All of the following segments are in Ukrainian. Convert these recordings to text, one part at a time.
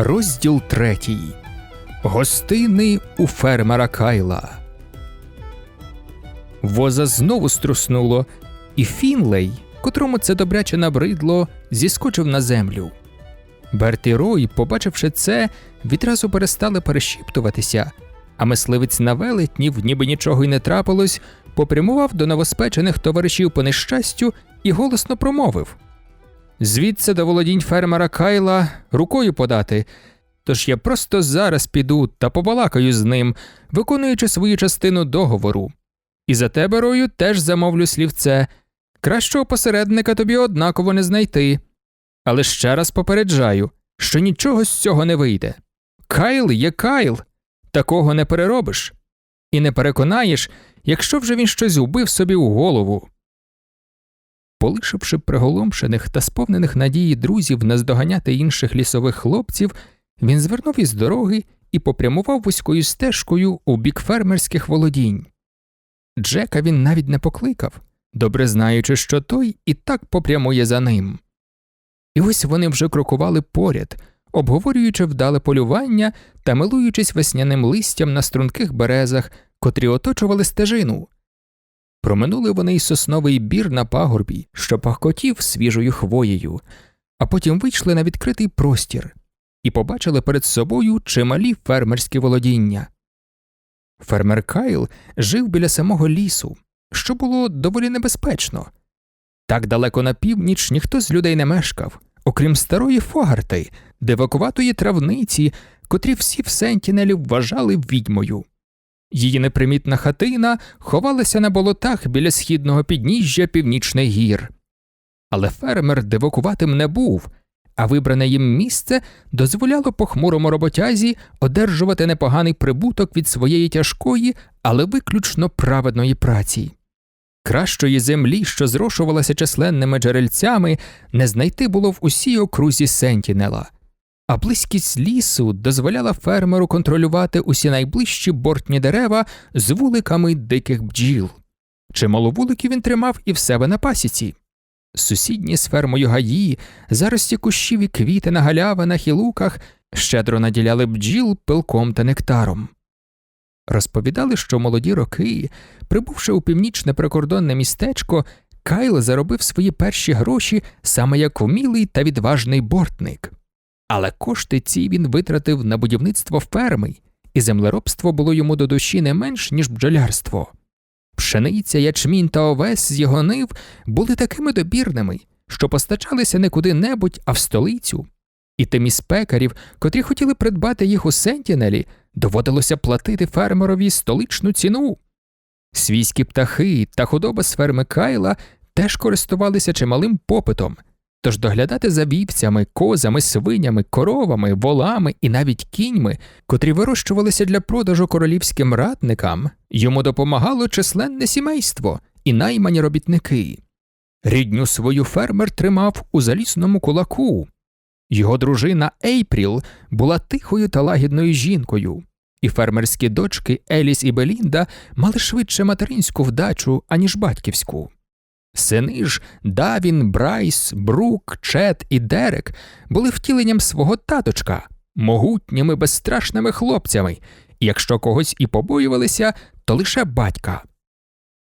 Розділ третій. Гостини у фермера Кайла. Воза знову струснуло, і Фінлей, котрому це добряче набридло, зіскочив на землю. Берт і Рой, побачивши це, відразу перестали перешіптуватися, а мисливець на велетнів, ніби нічого й не трапилось, попрямував до новоспечених товаришів по нещастю і голосно промовив Звідси до володінь фермера Кайла рукою подати. Тож я просто зараз піду та побалакаю з ним, виконуючи свою частину договору. І за тебе, Рою, теж замовлю слівце. Кращого посередника тобі однаково не знайти. Але ще раз попереджаю, що нічого з цього не вийде. Кайл є Кайл, такого не переробиш. І не переконаєш, якщо вже він щось убив собі у голову. Полишивши приголомшених та сповнених надії друзів наздоганяти інших лісових хлопців, він звернув із дороги і попрямував вузькою стежкою у бік фермерських володінь. Джека він навіть не покликав, добре знаючи, що той і так попрямує за ним. І ось вони вже крокували поряд, обговорюючи вдале полювання та милуючись весняним листям на струнких березах, котрі оточували стежину. Проминули вони й сосновий бір на пагорбі, що пахкотів свіжою хвоєю, а потім вийшли на відкритий простір і побачили перед собою чималі фермерські володіння. Фермер Кайл жив біля самого лісу, що було доволі небезпечно. Так далеко на північ ніхто з людей не мешкав, окрім старої фогарти, дивакуватої травниці, котрі всі в Сентінелі вважали відьмою. Її непримітна хатина ховалася на болотах біля східного підніжжя північних гір. Але фермер дивакуватим не був, а вибране їм місце дозволяло похмурому роботязі одержувати непоганий прибуток від своєї тяжкої, але виключно праведної праці. Кращої землі, що зрошувалася численними джерельцями, не знайти було в усій окрузі Сентінела а близькість лісу дозволяла фермеру контролювати усі найближчі бортні дерева з вуликами диких бджіл. Чимало вуликів він тримав і в себе на пасіці. Сусідні з фермою гаї, зарості кущів і квіти на галявинах і луках щедро наділяли бджіл пилком та нектаром. Розповідали, що молоді роки, прибувши у північне прикордонне містечко, Кайл заробив свої перші гроші саме як вмілий та відважний бортник. Але кошти ці він витратив на будівництво ферми, і землеробство було йому до душі не менш, ніж бджолярство. Пшениця, ячмінь та овес з його нив були такими добірними, що постачалися не куди-небудь, а в столицю, і тим із пекарів, котрі хотіли придбати їх у Сентінелі, доводилося платити фермерові столичну ціну. Свійські птахи та худоба з ферми Кайла теж користувалися чималим попитом, Тож доглядати за вівцями, козами, свинями, коровами, волами і навіть кіньми, котрі вирощувалися для продажу королівським ратникам, йому допомагало численне сімейство і наймані робітники. Рідню свою фермер тримав у залісному кулаку. Його дружина Ейпріл була тихою та лагідною жінкою, і фермерські дочки Еліс і Белінда мали швидше материнську вдачу, аніж батьківську. Сини ж Давін, Брайс, Брук, Чет і Дерек були втіленням свого таточка, могутніми безстрашними хлопцями, і якщо когось і побоювалися, то лише батька.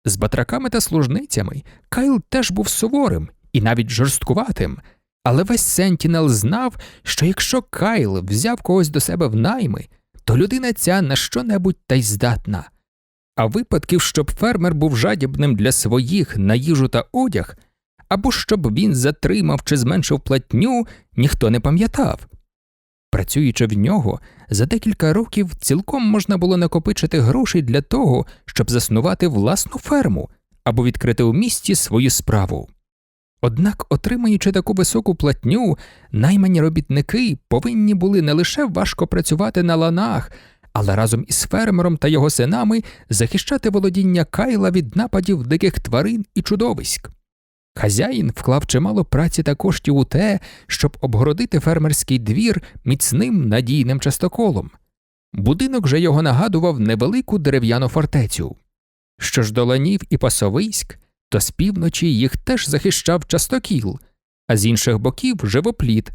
З батраками та служницями Кайл теж був суворим і навіть жорсткуватим, але весь Сентінел знав, що якщо Кайл взяв когось до себе в найми, то людина ця на що небудь та й здатна а випадків, щоб фермер був жадібним для своїх на їжу та одяг, або щоб він затримав чи зменшив платню, ніхто не пам'ятав. Працюючи в нього, за декілька років цілком можна було накопичити грошей для того, щоб заснувати власну ферму або відкрити у місті свою справу. Однак, отримуючи таку високу платню, наймані робітники повинні були не лише важко працювати на ланах, але разом із фермером та його синами захищати володіння Кайла від нападів диких тварин і чудовиськ. Хазяїн вклав чимало праці та коштів у те, щоб обгородити фермерський двір міцним надійним частоколом. Будинок же його нагадував невелику дерев'яну фортецю. Що ж до ланів і пасовиськ, то з півночі їх теж захищав частокіл, а з інших боків живопліт.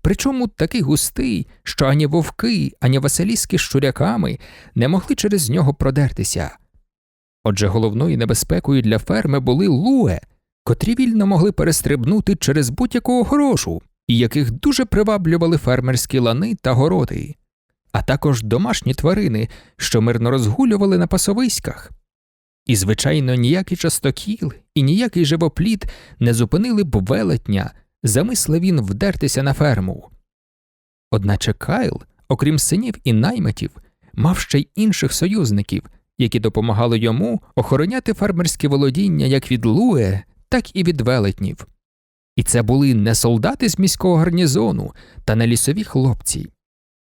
Причому такий густий, що ані вовки, ані василіски з щуряками не могли через нього продертися. Отже, головною небезпекою для ферми були луе, котрі вільно могли перестрибнути через будь-яку огорожу, і яких дуже приваблювали фермерські лани та городи, а також домашні тварини, що мирно розгулювали на пасовиськах. І, звичайно, ніякий частокіл і ніякий живопліт не зупинили б велетня, замислив він вдертися на ферму. Одначе Кайл, окрім синів і наймитів, мав ще й інших союзників, які допомагали йому охороняти фермерське володіння як від Луе, так і від велетнів. І це були не солдати з міського гарнізону та не лісові хлопці.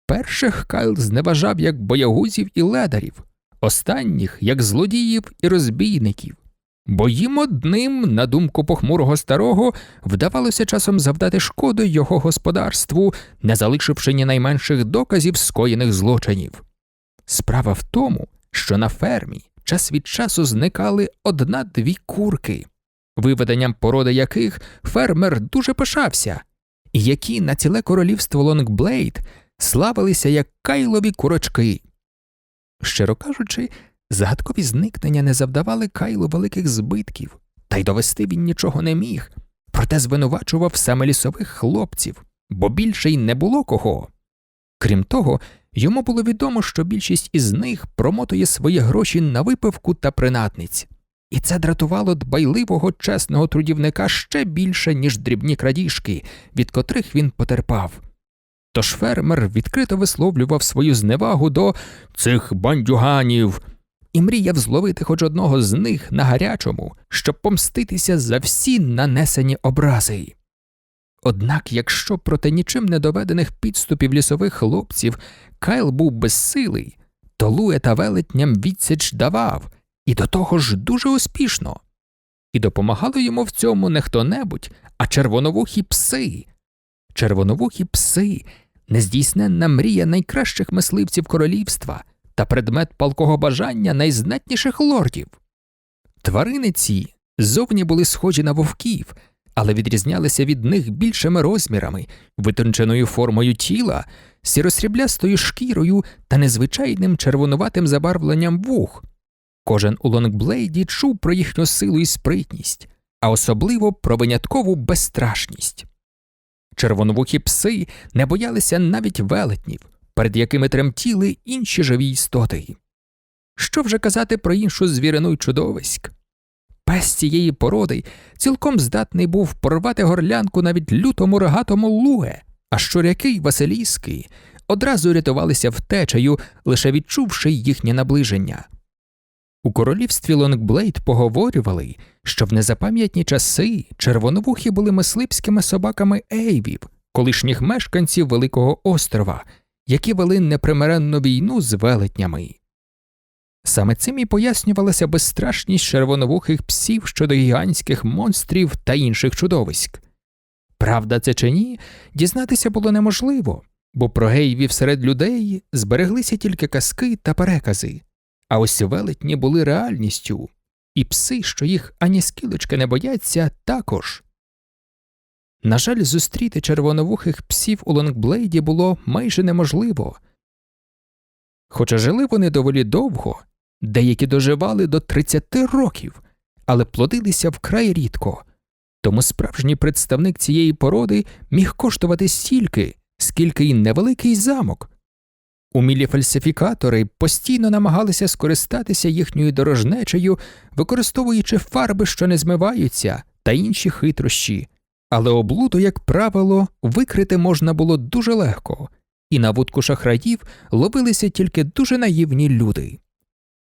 Перших Кайл зневажав як боягузів і ледарів, останніх як злодіїв і розбійників, бо їм одним, на думку похмурого старого, вдавалося часом завдати шкоду його господарству, не залишивши ні найменших доказів скоєних злочинів. Справа в тому, що на фермі час від часу зникали одна-дві курки, виведенням породи яких фермер дуже пишався, і які на ціле королівство Лонгблейд славилися як кайлові курочки. Щиро кажучи, загадкові зникнення не завдавали Кайлу великих збитків, та й довести він нічого не міг, проте звинувачував саме лісових хлопців, бо більше й не було кого. Крім того, йому було відомо, що більшість із них промотує свої гроші на випивку та принадниць, і це дратувало дбайливого чесного трудівника ще більше, ніж дрібні крадіжки, від котрих він потерпав. Тож фермер відкрито висловлював свою зневагу до цих бандюганів і мріяв зловити хоч одного з них на гарячому, щоб помститися за всі нанесені образи. Однак, якщо проти нічим не доведених підступів лісових хлопців Кайл був безсилий, то Луе та велетням відсіч давав, і до того ж дуже успішно. І допомагало йому в цьому не хто небудь, а червоновухі пси. Червоновухі пси нездійсненна мрія найкращих мисливців королівства та предмет палкого бажання найзнатніших лордів. Тварини ці зовні були схожі на вовків, але відрізнялися від них більшими розмірами, витонченою формою тіла, сіросріблястою шкірою та незвичайним червонуватим забарвленням вух. Кожен у Лонгблейді чув про їхню силу і спритність, а особливо про виняткову безстрашність. Червоновухі пси не боялися навіть велетнів, перед якими тремтіли інші живі істоти. Що вже казати про іншу звірину й чудовиськ? Пес цієї породи цілком здатний був порвати горлянку навіть лютому рогатому луе, а щуряки й василіски одразу рятувалися втечею, лише відчувши їхнє наближення. У королівстві Лонгблейд поговорювали, що в незапам'ятні часи червоновухі були мисливськими собаками ейвів, колишніх мешканців Великого острова, які вели непримиренну війну з велетнями. Саме цим і пояснювалася безстрашність червоновухих псів щодо гігантських монстрів та інших чудовиськ. Правда, це чи ні, дізнатися було неможливо, бо про гейвів серед людей збереглися тільки казки та перекази, а ось велетні були реальністю, і пси, що їх ані скілочки не бояться, також. На жаль, зустріти червоновухих псів у Лонгблейді було майже неможливо. Хоча жили вони доволі довго, деякі доживали до 30 років, але плодилися вкрай рідко, тому справжній представник цієї породи міг коштувати стільки, скільки й невеликий замок. Умілі фальсифікатори постійно намагалися скористатися їхньою дорожнечею, використовуючи фарби, що не змиваються, та інші хитрощі, але облуду, як правило, викрити можна було дуже легко, і на вудку шахраїв ловилися тільки дуже наївні люди.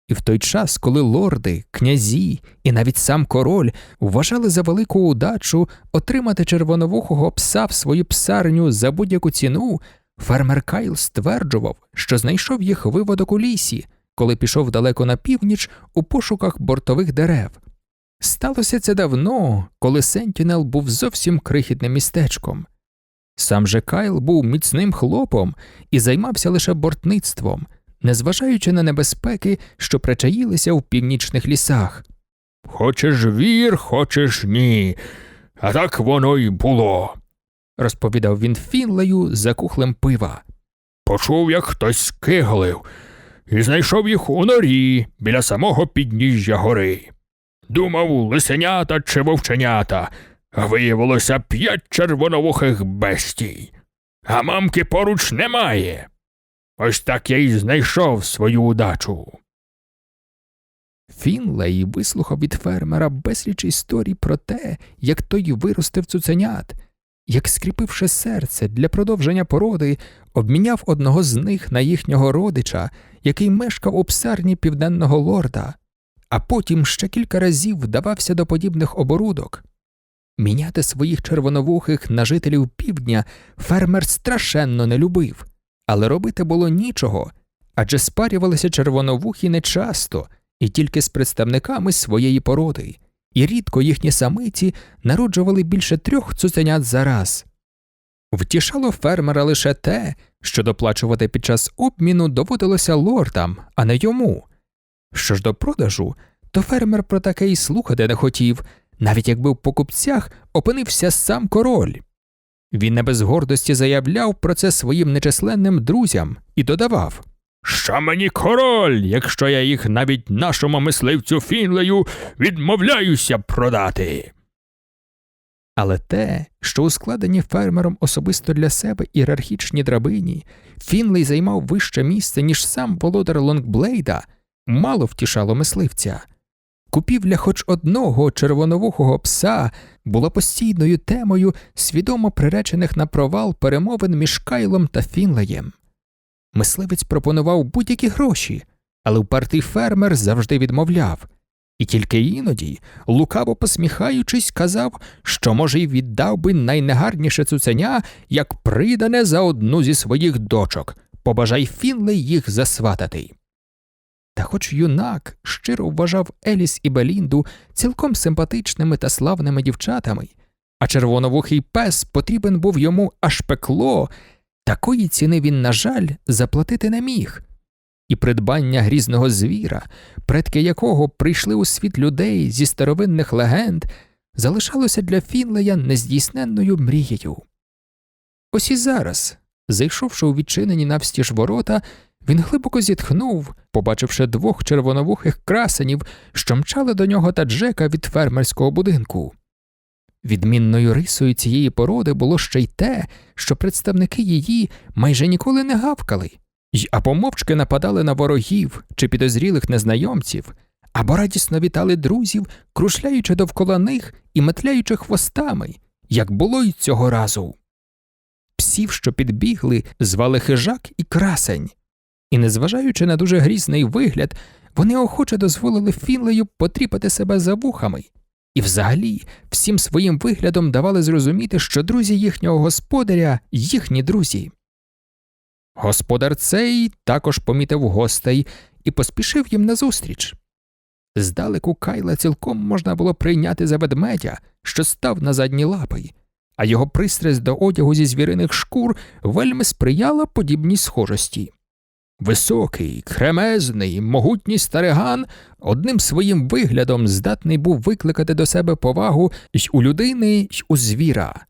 І в той час, коли лорди, князі і навіть сам король вважали за велику удачу отримати червоновухого пса в свою псарню за будь-яку ціну, фермер Кайл стверджував, що знайшов їх виводок у лісі, коли пішов далеко на північ у пошуках бортових дерев. Сталося це давно, коли Сентінел був зовсім крихітним містечком. Сам же Кайл був міцним хлопом і займався лише бортництвом, незважаючи на небезпеки, що причаїлися в північних лісах. Хочеш вір, хочеш ні. А так воно й було. розповідав він Фінлею за кухлем пива. Почув, як хтось скиглив, і знайшов їх у норі біля самого підніжжя гори. Думав, лисенята чи вовченята, а виявилося п'ять червоновухих бестій. А мамки поруч немає. Ось так я й знайшов свою удачу. Фінлей вислухав від фермера безліч історій про те, як той виростив цуценят, як, скріпивши серце для продовження породи, обміняв одного з них на їхнього родича, який мешкав у псарні південного лорда, а потім ще кілька разів вдавався до подібних оборудок. Міняти своїх червоновухих на жителів півдня фермер страшенно не любив, але робити було нічого, адже спарювалися червоновухі нечасто і тільки з представниками своєї породи, і рідко їхні самиці народжували більше трьох цуценят за раз. Втішало фермера лише те, що доплачувати під час обміну доводилося лордам, а не йому. Що ж до продажу, то фермер про таке й слухати не хотів, навіть якби в покупцях опинився сам король. Він не без гордості заявляв про це своїм нечисленним друзям і додавав Що мені король, якщо я їх навіть нашому мисливцю Фінлею відмовляюся продати. Але те, що у складенні фермером особисто для себе ієрархічні драбині, Фінлей займав вище місце, ніж сам володар Лонгблейда, мало втішало мисливця. Купівля хоч одного червоновухого пса була постійною темою свідомо приречених на провал перемовин між Кайлом та Фінлеєм. Мисливець пропонував будь-які гроші, але впертий фермер завжди відмовляв, і тільки іноді, лукаво посміхаючись, казав, що, може, й віддав би найнегарніше цуценя, як придане за одну зі своїх дочок, побажай Фінлей їх засватати. Та хоч юнак щиро вважав Еліс і Белінду цілком симпатичними та славними дівчатами, а червоновухий пес потрібен був йому аж пекло, такої ціни він, на жаль, заплатити не міг. І придбання грізного звіра, предки якого прийшли у світ людей зі старовинних легенд, залишалося для Фінлея нездійсненною мрією. Ось і зараз, зайшовши у відчинені навстіж ворота, він глибоко зітхнув, побачивши двох червоновухих красенів, що мчали до нього та Джека від фермерського будинку. Відмінною рисою цієї породи було ще й те, що представники її майже ніколи не гавкали, й або мовчки нападали на ворогів чи підозрілих незнайомців, або радісно вітали друзів, крушляючи довкола них і метляючи хвостами, як було й цього разу. Псів, що підбігли, звали хижак і красень, і, незважаючи на дуже грізний вигляд, вони охоче дозволили Фінлею потріпати себе за вухами, і взагалі всім своїм виглядом давали зрозуміти, що друзі їхнього господаря їхні друзі. Господар цей також помітив гостей і поспішив їм назустріч. Здалеку Кайла цілком можна було прийняти за ведмедя, що став на задні лапи, а його пристрасть до одягу зі звіриних шкур вельми сприяла подібній схожості. Високий, кремезний, могутній стариган одним своїм виглядом здатний був викликати до себе повагу й у людини, й у звіра.